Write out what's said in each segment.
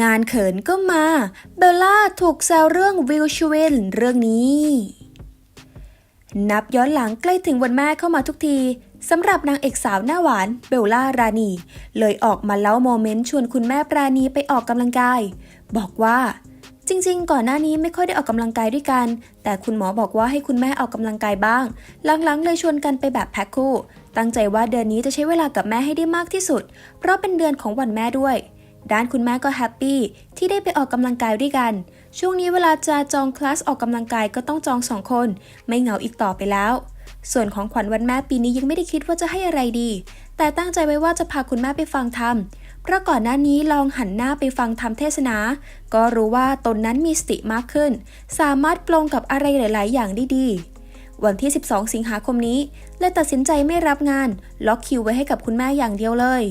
งานเขินก็มา เบลล่าถูกแซวเรื่องวิวชเวนเรื่องนี้ นับย้อนหลังใกล้ถึงวันแม่เข้ามาทุกทีสำหรับนางเอกสาวหน้าหวานเบลล่ารานีเลยออกมาเล่าโมเมนต์ชวนคุณแม่ปราณีไปออกกำลังกาย บอกว่า จริงๆ ก่อนหน้านี้ไม่ค่อยได้ออกกำลังกายด้วยกัน แต่คุณหมอบอกว่าให้คุณแม่ออกกำลังกายบ้าง หลังๆ เลยชวนกันไปแบบแพ็คคู่ ตั้งใจว่าเดือนนี้จะใช้เวลากับแม่ให้ได้มากที่สุด เพราะเป็นเดือนของวันแม่ด้วย ด้านคุณแม่ก็แฮปปี้ที่ได้ไปออกกำลังกายด้วยกัน ช่วงนี้เวลาจะจองคลาสออกกำลังกายก็ต้องจองสองคน ไม่เหงาอีกต่อไปแล้ว ส่วนของขวัญวันแม่ปีนี้ยังไม่ได้คิดว่าจะให้อะไรดี แต่ตั้งใจไว้ว่าจะพาคุณแม่ไปฟังธรรมเพราะก่อนหน้านี้ลองหันหน้าไปฟังธรรมเทศนา ก็รู้ว่าตนนั้นมีสติมากขึ้น สามารถปลงกับอะไรหลาย ๆ อย่างได้ดีวันที่ 12 สิงหาคมนี้เลยตัดสินใจไม่รับงาน ล็อกคิวไว้ให้กับคุณแม่อย่างเดียวเลย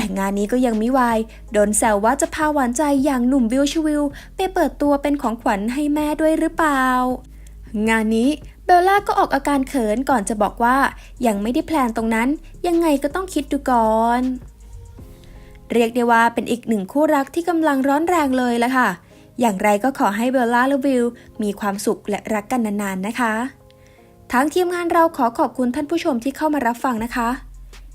แต่งานนี้ก็ยังไม่วาย โดนแซวว่าจะพาหวานใจอย่างหนุ่มวิวชวิลไปเปิดตัวเป็นของขวัญให้แม่ด้วยหรือเปล่า งานนี้เบลล่าก็ออกอาการเขินก่อนจะบอกว่ายังไม่ได้แพลนตรงนั้น ยังไงก็ต้องคิดดูก่อน เรียกได้ว่าเป็นอีกหนึ่งคู่รักที่กำลังร้อนแรงเลยละค่ะ อย่างไรก็ขอให้เบลล่าและวิวมีความสุขและรักกันนานๆนะคะทั้งทีมงานเราขอขอบคุณท่านผู้ชมที่เข้ามารับฟังนะคะ